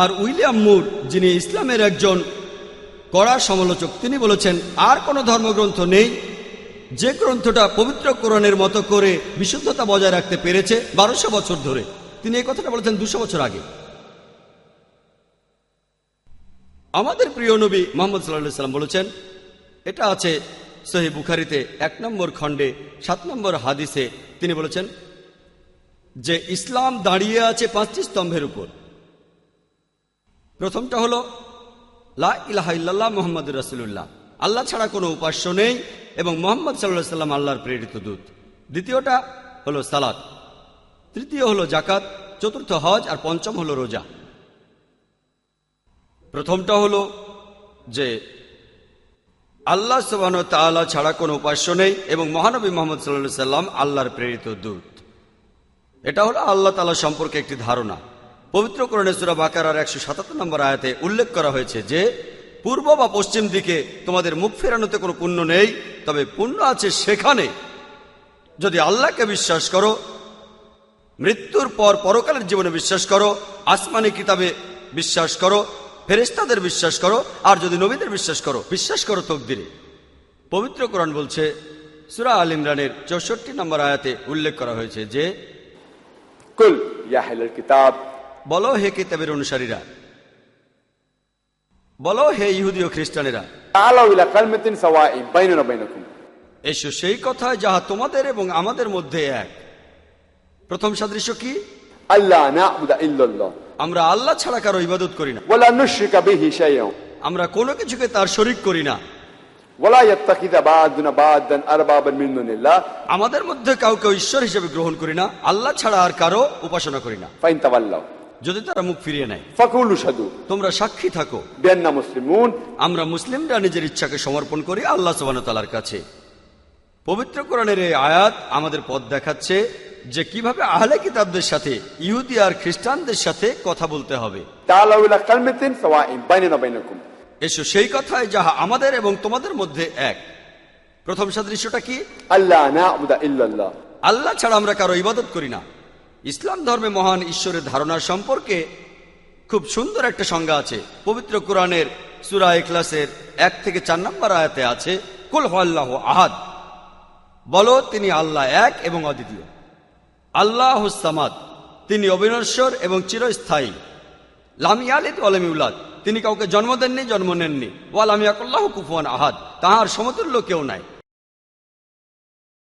আর William মুর, যিনি ইসলামের একজন কড়া সমালোচক, তিনি বলেছেন, আর কোনো ধর্মগ্রন্থ নেই যে গ্রন্থটা পবিত্র কোরআনের মতো করে বিশুদ্ধতা বজায় রাখতে পেরেছে বারোশো বছর ধরে। তিনি এই কথাটা বলেছেন দুশো বছর আগে। আমাদের প্রিয় নবী মোহাম্মদ সাল্লাহ সাল্লাম বলেছেন, এটা আছে সহি বুখারিতে এক নম্বর খণ্ডে, সাত নম্বর হাদিসে তিনি বলেছেন যে ইসলাম দাঁড়িয়ে আছে পাঁচটি স্তম্ভের উপর। প্রথমটা হলো, লা মোহাম্মদ রাসুল্লাহ আল্লাহ ছাড়া কোনো উপাস্য নেই এবং মোহাম্মদ সাল্লাহ সাল্লাম আল্লাহর প্রেরিত দূত। দ্বিতীয়টা হলো সালাত। তৃতীয় হলো জাকাত চতুর্থ হজ আর পঞ্চম হলো রোজা। প্রথমটা হলো যে, আল্লাহ সুবাহ তাআলা ছাড়া কোনো উপাস্য নেই এবং মহানবী মোহাম্মদ সাল্লাহ সাল্লাম আল্লাহর প্রেরিত দূত। এটা হলো আল্লাহ তালা সম্পর্কে একটি ধারণা। পবিত্র করণেশ্বরা বাকারার একশো সাতাত্তর নম্বর আয়াতে উল্লেখ করা হয়েছে যে, পূর্ব বা পশ্চিম দিকে তোমাদের মুখ ফেরানোতে কোনো পুণ্য নেই, তবে পুণ্য আছে সেখানে। যদি আল্লাহকে বিশ্বাস করো, মৃত্যুর পর পরকালের জীবনে বিশ্বাস করো, আসমানি কিতাবে বিশ্বাস করো ফেরেস্তাদের বিশ্বাস করো, আর যদি নবীদের বিশ্বাস করো বিশ্বাস করো তকদিরে। পবিত্র কোরআন বলছে, সুরা আল ইমরানের চৌষট্টি নম্বর আয়াতে উল্লেখ করা হয়েছে যে, কুল কিতাব বলো হে কিতাবের অনুসারীরা। বলো হে ইহুদি ও খ্রিস্টানেরা। এসো সেই কথা যাহা তোমাদের এবং আমাদের মধ্যে এক। প্রথম সাদৃশ্য কি? আমরা আল্লাহ ছাড়া কারও ইবাদত করি না। আমরা কোনো কিছুকে তার শরিক করি না। আমাদের মধ্যে কাউকে ঈশ্বর হিসেবে গ্রহণ করি না। আল্লাহ ছাড়া আর কারও উপাসনা করি না। যদি তারা মুখ ফিরিয়ে নেয়। ফাকুলু সাধু তোমরা সাক্ষী থাকো। বেন্না মুসলিম আমরা মুসলিমরা নিজের ইচ্ছাকে সমর্পণ করি আল্লাহ সুবাহতালার কাছে। পবিত্র কোরআনের এই আয়াত আমাদের পথ দেখাচ্ছে যে কীভাবে আহলে কিতাবদের সাথে ইহুদি আর খ্রিস্টানদের সাথে কথা বলতে হবে। এসো সেই কথায় যাহা আমাদের এবং তোমাদের মধ্যে এক। প্রথম সাদৃশ্যটা কি? আল্লাহ আল্লাহ ছাড়া আমরা কারও ইবাদত করি না। ইসলাম ধর্মে মহান ঈশ্বরের ধারণা সম্পর্কে খুব সুন্দর একটা সংজ্ঞা আছে। পবিত্র কোরআনের সুরা এখলাসের এক থেকে চার নম্বর আয়াতে আছে, কুল আল্লাহ আহাদ। বলো, তিনি আল্লাহ এক এবং অদ্বিতীয়। আল্লাহ সামাদ। তিনি অবিনশ্বর এবং চিরস্থায়ী। লামি আলিদ তিনি কাউকে জন্ম দেননি, জন্ম নেননি। ওয়ালামি আকুল্লাহ কুফুয়ান আহাদ। তাহার সমতুল্য কেউ নাই।